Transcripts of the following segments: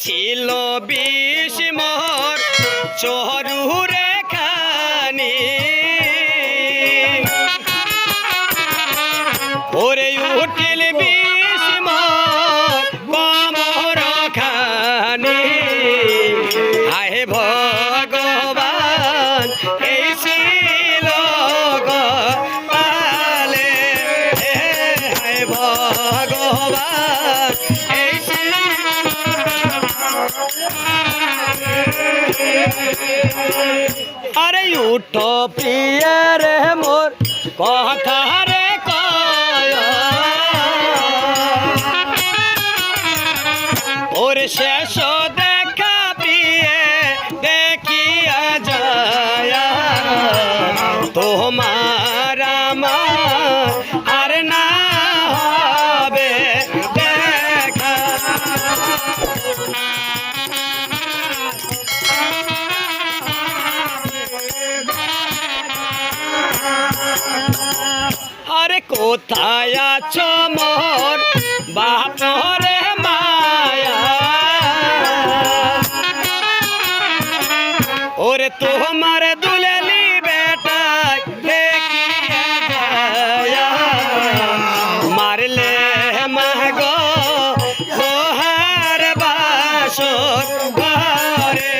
ছিল বিষ মোহর চহরুরে খানি ওরে উঠিল বিষ মোহর কমর খানি আহে ভগবান। উঠো প্রিয় রে মোর। কথা আরে কোথায় আছো মোর? বাপরে মায়া। ওরে তোমার দুলেলি বেটা দেখিয়া যায় মারলে মাগো বাসর ঘরে।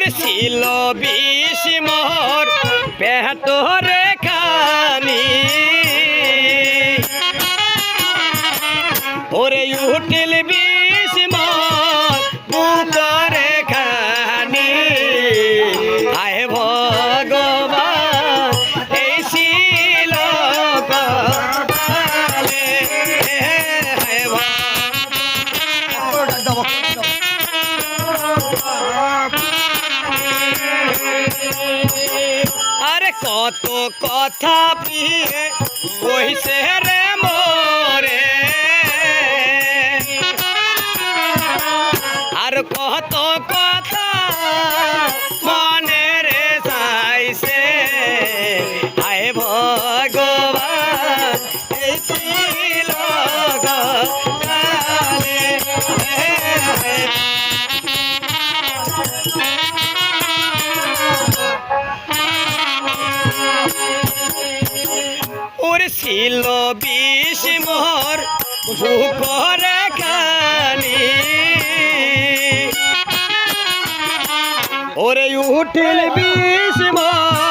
ওর ছিল বিষ মোর পেটরে খানি ওরে উঠিল বিষ আরে কত কথা প্রিয়ে, কইছে রে মোরে। আর কত কথা মনে রে চাইছে আয় ভগবান। ছিল বিষ মোর উপরে খালি ওরে উঠিল বিষ মোর